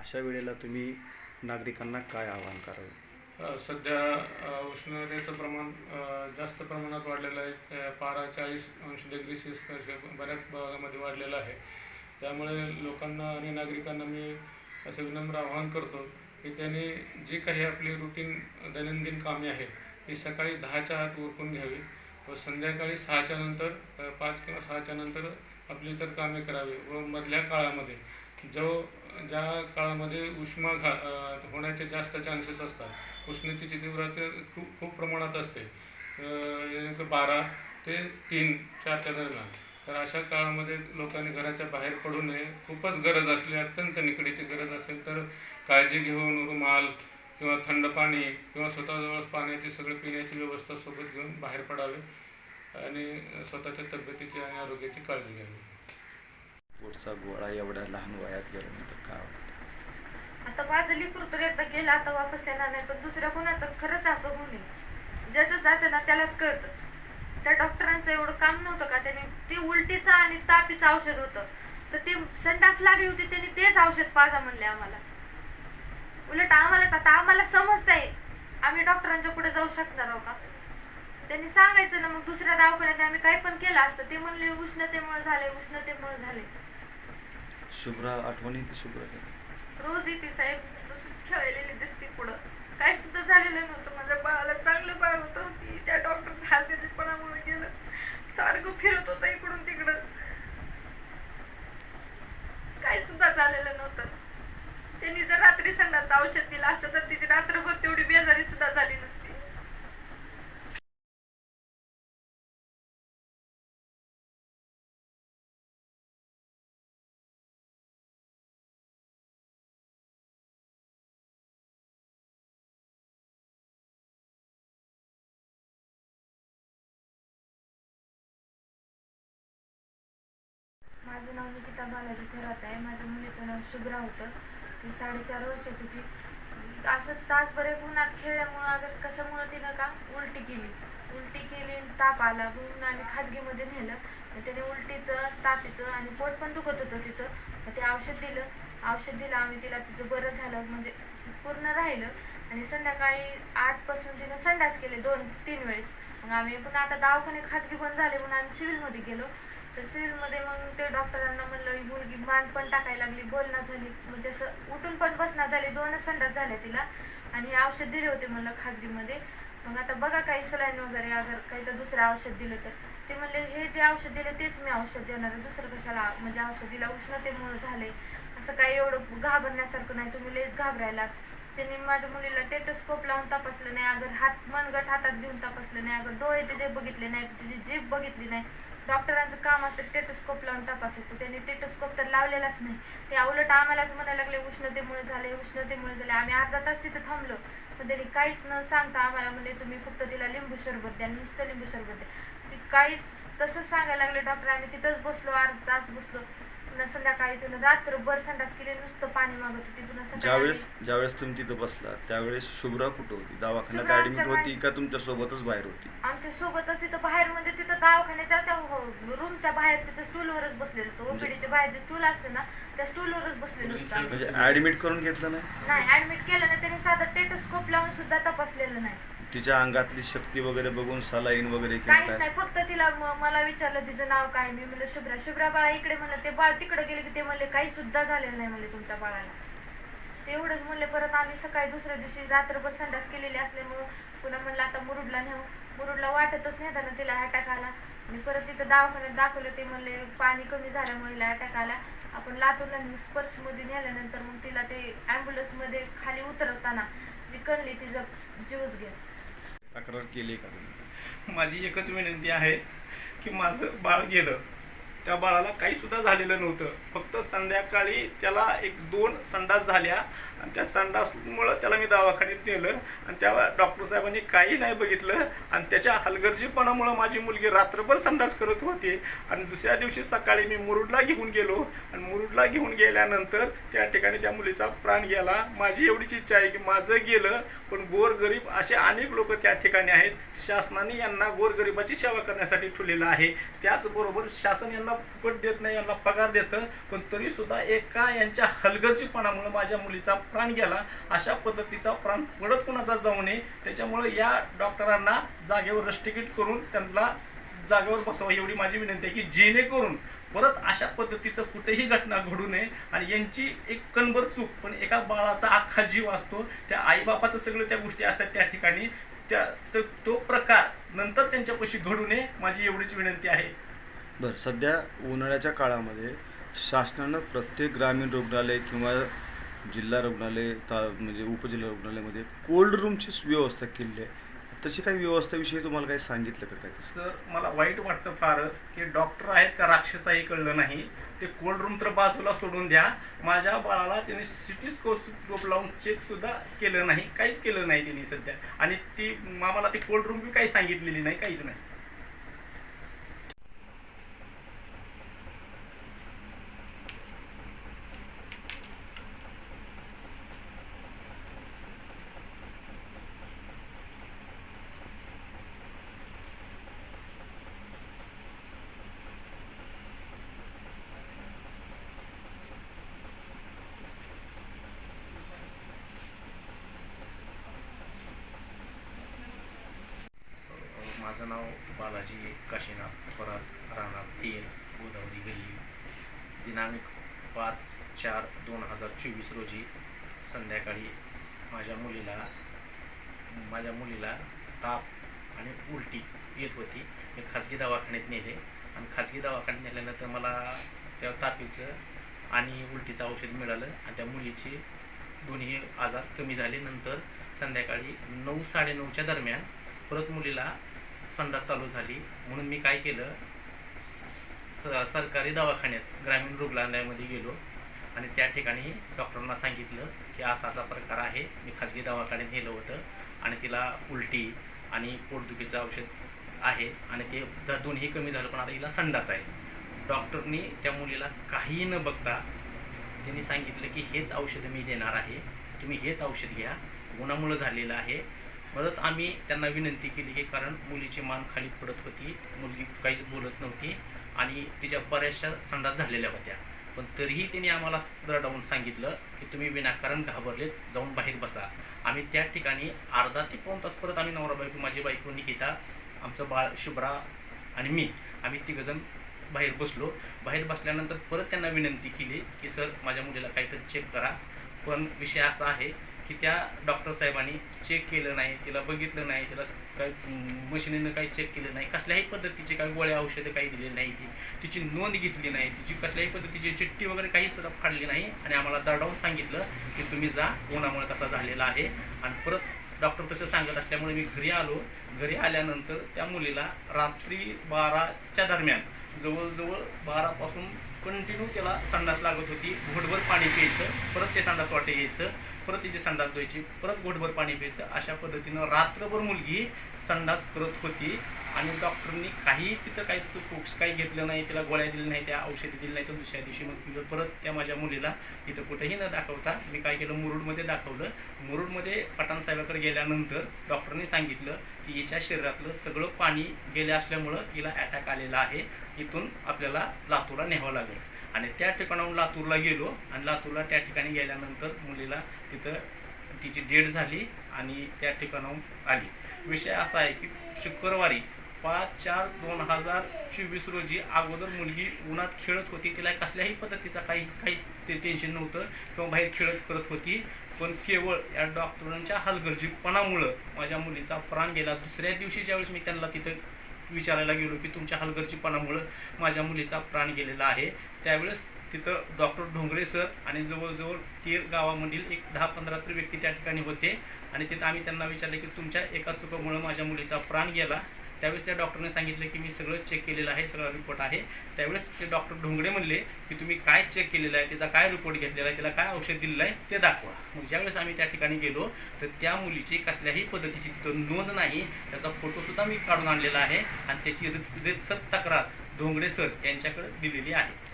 अशा वेळेला तुम्ही नागरिकांना काय आवाहन करावे? सध्या उष्णतेचं प्रमाण जास्त प्रमाणात वाढलेलं आहे. पारा चाळीस अंश डिग्री सेल्सिअस बऱ्याच भागामध्ये वाढलेलं आहे. त्यामुळे लोकांना आणि नागरिकांना मी असं विनम्र आवाहन करतो की त्यांनी जी काही आपली रुटीन दैनंदिन कामे आहेत ती सकाळी दहाच्या आत उरकून घ्यावी व संध्याकाळी सहाच्या नंतर पाच किंवा सहाच्या नंतर आपली इतर कामे करावी व मधल्या काळामध्ये जो ज्या काळामध्ये उष्मा घा होण्याचे जास्त चान्सेस असतात उष्णतेची तीव्रता खूप खूप प्रमाणात असते. नेमकं बारा ते तीन चारच्या दरम्यान. तर अशा काळामध्ये लोकांनी घराच्या बाहेर पडू नये. खूपच गरज असली अत्यंत निकडीची गरज असेल तर काळजी घेऊन रुमाल किंवा थंड पाणी किंवा स्वतःजवळ पाण्याची सगळी पिण्याची व्यवस्था सोबत घेऊन बाहेर पडावे आणि स्वतःच्या तब्येतीची आणि आरोग्याची काळजी घ्यावी. पोटचा गोळा एवढ्या लहान वयात गेल्यानंतर काय आता माझं लिकूर तर एकदा गेला आता वापस येणार नाही पण दुसऱ्या कोणाचं? खरंच असं होऊ नये. ज्याचं जातं ना त्यालाच कळतं. त्या डॉक्टरांचं एवढं काम नव्हतं का? त्याने ते उलटीचं आणि तापीचं औषध होतं. तर ते संडास लागली होती त्यांनी तेच औषध पाजा म्हणले आम्हाला. उलट आम्हाला आता आम्हाला समजतंय. आम्ही डॉक्टरांच्या पुढे जाऊ शकणार आहोत का? त्यांनी सांगायचं ना मग दुसऱ्या दवाखान्यात आम्ही काही पण केलं असतं ते म्हणले उष्णतेमुळे झाले उष्णतेमुळे झाले शुभ्रा आठवणी ती शुभ्रा रोज येते साहेब तसंच खेळलेली दिसते पुढं. काय सुद्धा झालेलं नव्हतं. माझ्या बाळाला चांगलं बाळ होतं. की त्या डॉक्टरच्या हालगर्जीपणामुळे गेलं. सारखं फिरत होतं इकडून तिकडं. काय सुद्धा झालेलं नव्हतं. त्यांनी जर रात्री संडाचं औषध दिलं असतं तर नाव निकिता बालाजी थोरात आहे. माझ्या मुलीचं नाव शुभ्रा होतं. ती साडेचार वर्षाची ती असं तासभर एक उन्हात खेळल्यामुळं अगर कशामुळं तिनं का उलटी केली? उलटी केली आणि ताप आला. म्हणून आम्ही खाजगीमध्ये नेलं. तर त्याने उलटीचं तापीचं आणि पोट पण दुखत होतं तिचं. मग ते औषध दिलं. औषध दिलं आम्ही तिला तिचं बरं झालं. म्हणजे पूर्ण राहिलं. आणि संध्याकाळी आठपासून तिनं संडास केले दोन तीन वेळेस. मग आम्ही पण आता दवाखाने खाजगी बंद झाले म्हणून आम्ही सिव्हिलमध्ये गेलो. तर सिव्हिलमध्ये मग ते डॉक्टरांना म्हणलं ही मुलगी मान पण टाकायला लागली बोलणं झाली. म्हणजे असं उठून पण बसणं झाली दोनच संडास झाल्या तिला. आणि हे औषध दिले होते म्हणलं खाजगीमध्ये. मग आता बघा काही सलाईन वगैरे अगर काही तर दुसरं औषध दिलं तर. ते म्हणले हे जे औषध दिलं तेच मी औषध देणार दुसरं कशाला म्हणजे औषधीला उष्णतेमुळे झाले असं काही एवढं घाबरण्यासारखं नाही तुम्ही लेच घाबरायला. त्यांनी माझ्या मुलीला टेटोस्कोप लावून तपासलं नाही अगर हात मनगट हातात घेऊन तपासलं नाही अगर डोळे तिचे बघितले नाही तिची जीभ बघितली नाही डॉक्टरांचं काम असतं टेटोस्कोप लावून तपासायचं. त्यांनी टेटोस्कोप तर लावलेलाच नाही. ते उलट आम्हालाच म्हणायला लागले उष्णतेमुळे झाले उष्णतेमुळे झाले आम्ही अर्धा तास तिथे थांबलो. पण त्यांनी काहीच न सांगता आम्हाला म्हणजे तुम्ही फक्त तिला लिंबू सरबत द्या नुसतं लिंबू सरबत द्या. ती काहीच तसंच सांगायला लागले डॉक्टर. आम्ही तिथंच बसलो अर्धा तास बसलो. पुन्हा संध्याकाळी तिनं रात्रभर संडास केली नुसतं पाणी मागत होती पुन्हा ज्यावेळेस संध्याकाळी. ज्यावेळेस तुम्ही तिथं बसला त्यावेळेस शुभ्रा कुठं होती? दवाखान्यात शुभ्रा ऍडमिट आमच्या होती का तुमच्या सोबतच बाहेर होती? आमच्या सोबतच तिथं बाहेर म्हणजे तिथं दवाखान्याच्या त्या रूमच्या बाहेर तिथं स्टूलवरच बसलेलं होतं. ओपीडीच्या बाहेर जे स्टूल असते ना त्या स्टूलवरच बसलेलं होतं आम्ही. म्हणजे ऍडमिट करून घेतलं नाही? नाही ऍडमिट केलं नाही त्यांनी साधं टेटोस्कोप लावून सुद्धा तपासलेलं नाही. तिच्या अंगातली शक्ती वगैरे बघून सलाईन वगैरे काहीच नाही फक्त तिला म- मला विचारलं तिचं नाव काय मी म्हणलं शुभ्रा. शुभ्रा बाळा इकडे म्हणलं ते बाळ तिकडे गेले की ते म्हणले काही सुद्धा झालेलं नाही म्हणले तुमच्या बाळाला. ते एवढंच म्हणले परत आम्ही सकाळी दुसऱ्या दिवशी रात्रभर संडास केलेली असल्यामुळं पुन्हा म्हणलं आता मुरुडला नेऊ. मुरुडला वाटतच नेताना तिला अटॅक आला. आणि परत तिथं दवाखान्यात दाखवलं ते म्हणले पाणी कमी झाल्यामुळे हिला अटॅक आला. आपण लातूरला नेऊन स्पर्शमध्ये नेल्यानंतर मग तिला ते ॲम्ब्युलन्समध्ये खाली उतरवताना जी कळली तिचा जीवच गेला तक्रार केली का? माझी एकच विनंती आहे की माझं बाळ गेलं. त्या बाळाला काही सुद्धा झालेलं नव्हतं. फक्त संध्याकाळी त्याला एक दोन संडास झाल्या आणि त्या संडासमुळं त्याला मी दवाखान्यात नेलं आणि त्या डॉक्टर साहेबांनी काही नाही बघितलं आणि त्याच्या हलगर्जीपणामुळं माझी मुलगी रात्रभर संडास करत होती आणि दुसऱ्या दिवशी सकाळी मी मुरुडला घेऊन गेलो आणि मुरुडला घेऊन गेल्यानंतर त्या ठिकाणी त्या मुलीचा प्राण गेला. माझी एवढीच इच्छा आहे की माझं गेलं पण गोरगरीब असे अनेक लोक त्या ठिकाणी आहेत. शासनाने यांना गोरगरिबाची सेवा करण्यासाठी ठेवलेलं आहे. त्याचबरोबर शासन यांना फुकट देत नाही यांना पगार देतं. पण तरी सुद्धा एका यांच्या हलगर्जीपणामुळे माझ्या मुलीचा प्राण गेला. अशा पद्धतीचा प्राण पडत कुणाचा जाऊ नये. त्याच्यामुळे या डॉक्टरांना जागेवर रस्टिकेट करून त्यांना जागेवर बसवा एवढी माझी विनंती आहे की जेणेकरून परत अशा पद्धतीचं कुठेही घटना घडू नये. आणि यांची एक कणभर चूक पण एका बाळाचा अख्खा जीव असतो. त्या आईबापाचं सगळं त्या गोष्टी असतात त्या ठिकाणी. त्या तर तो प्रकार नंतर त्यांच्यापाशी घडू नये माझी एवढीच विनंती आहे. बरं सध्या उन्हाळ्याच्या काळामध्ये शासनानं प्रत्येक ग्रामीण रुग्णालय किंवा जिल्हा रुग्णालय ता म्हणजे उपजिल्हा रुग्णालयामध्ये कोल्ड रूमची व्यवस्था केलेली आहे. तशी काही व्यवस्थेविषयी तुम्हाला काही सांगितलं का काय? सर मला वाईट वाटतं फारच की डॉक्टर आहेत का राक्षसाही कळलं नाही. ते कोल्ड रूम तर बाजूला सोडून द्या. माझ्या बाळाला त्यांनी सिटी स्कोप लावून चेकसुद्धा केलं नाही. काहीच केलं नाही त्यांनी सध्या. आणि ती आम्हाला ती कोल्ड रूम बी काही सांगितलेली नाही काहीच नाही. माझं नाव बालाजी काशीनाथ परत राहणार तेल गोदावरी गल्ली. दिनांक पाच चार दोन हजार चोवीस रोजी संध्याकाळी माझ्या मुलीला माझ्या मुलीला ताप आणि उलटी येत होती. मी खाजगी दवाखान्यात नेले. आणि खाजगी दवाखान्यात नेल्यानंतर मला त्या तापीचं आणि उलटीचं औषध मिळालं. आणि त्या मुलीची दोन्ही आजार कमी झाले. नंतर संध्याकाळी नऊ साडेनऊच्या दरम्यान परत मुलीला संडास चालू झाली. म्हणून मी काय केलं स सरकारी दवाखान्यात ग्रामीण रुग्णालयामध्ये गेलो. आणि त्या ठिकाणी डॉक्टरांना सांगितलं की असा असा प्रकार आहे. मी खाजगी दवाखान्यात नेलं होतं. आणि तिला उलटी आणि पोटदुखीचं औषध आहे. आणि ते द- दोन्ही कमी झालं पण आता हिला संडास आहे. डॉक्टरनी त्या मुलीला काहीही न बघता त्यांनी सांगितलं की हेच औषध मी देणार आहे. तुम्ही हेच औषध घ्या. उन्हामुळं झालेलं आहे. परत आम्ही त्यांना विनंती केली की कारण मुलीची मान खाली पडत होती मुलगी काहीच बोलत नव्हती आणि तिच्या बऱ्याचशा संडास झालेल्या होत्या. पण तरीही तिने आम्हाला रडावून सांगितलं की तुम्ही विनाकारण घाबरलेत जाऊन बाहेर बसा. आम्ही त्या ठिकाणी अर्धा ते पाऊण तास परत आम्ही नवरा बायको माझी बायको निकिता आमचं बाळ शुभ्रा आणि मी आम्ही तिघंजण बाहेर बसलो. बाहेर बसल्यानंतर परत त्यांना विनंती केली की सर माझ्या मुलीला काहीतरी चेक करा. पण विषय असा आहे की त्या डॉक्टर साहेबांनी चेक केलं नाही तिला बघितलं नाही तिला काही मशिनीनं काही चेक केलं नाही कसल्याही पद्धतीचे काही गोळ्या औषधं काही दिलेली नाही ती. तिची नोंद घेतली नाही तिची कसल्याही पद्धतीची चिठ्ठी वगैरे काही सुद्धा फाडली नाही आणि आम्हाला दरडावून सांगितलं की तुम्ही जा उन्हामुळे तसा झालेला आहे. आणि परत डॉक्टर तसं सांगत असल्यामुळे मी घरी आलो. घरी आल्यानंतर त्या मुलीला रात्री बाराच्या दरम्यान जवळजवळ बारापासून कंटिन्यू त्याला संडास लागत होती. घोटभर पाणी प्यायचं परत ते संडास वाटे यायचं परत तिची संडास द्यायची परत घोटभर पाणी प्यायचं. अशा पद्धतीनं रात्रभर मुलगी संडास करत होती. आणि डॉक्टरनी काही तिथं काही चूक काही घेतलं नाही तिला गोळ्या दिल्या नाही त्या औषधी दिली नाही तर दुसऱ्या दिवशी मग तिथं परत त्या माझ्या मुलीला तिथं कुठेही न दाखवता मी काय केलं मुरुडमध्ये दाखवलं. मुरुडमध्ये पठाण साहेबाकडे गेल्यानंतर डॉक्टरनी सांगितलं की हिच्या शरीरातलं सगळं पाणी गेले असल्यामुळं तिला अटॅक आलेला आहे. इथून आपल्याला लातूरला न्यावं लागेल. आणि त्या ठिकाणाहून लातूरला गेलो आणि लातूरला त्या ठिकाणी गेल्यानंतर मुलीला तिथं तिची डेट झाली आणि त्या ठिकाणाहून आली. विषय असा आहे की शुक्रवारी पाच चार दोन हजार चोवीस रोजी अगोदर मुलगी उन्हात खेळत होती. तिला कसल्याही पद्धतीचा काही काही ते टेन्शन नव्हतं किंवा बाहेर खेळत करत होती. पण केवळ या डॉक्टरांच्या हलगर्जीपणामुळं माझ्या मुलीचा प्राण गेला. दुसऱ्या दिवशी ज्यावेळेस मी त्यांना तिथं विचारायला गेलो की तुमच्या हलगर्जीपणामुळं माझ्या मुलीचा प्राण गेलेला आहे. त्यावेळेस तिथं डॉक्टर ढोंगरे सर आणि जवळजवळ तीर गावामधील एक दहा पंधरा तर व्यक्ती त्या ठिकाणी होते. आणि तिथं आम्ही त्यांना विचारले की तुमच्या एका चुकामुळं माझ्या मुलीचा प्राण गेला. त्यावेळेस त्या डॉक्टरने सांगितलं की मी सगळं चेक केलेलं आहे सगळा रिपोर्ट आहे. त्यावेळेस ते डॉक्टर ढोंगडे म्हणले की तुम्ही काय चेक केलेलं आहे त्याचा काय रिपोर्ट घेतलेला आहे त्याला काय औषध दिलेलं आहे ते दाखवा. मग ज्यावेळेस आम्ही त्या ठिकाणी गेलो तर त्या मुलीची कसल्याही पद्धतीची तिथं नोंद नाही. त्याचा फोटोसुद्धा मी काढून आणलेला आहे आणि त्याची रितसर तक्रार धोंगडे सर यांच्याकडे दिलेली आहे.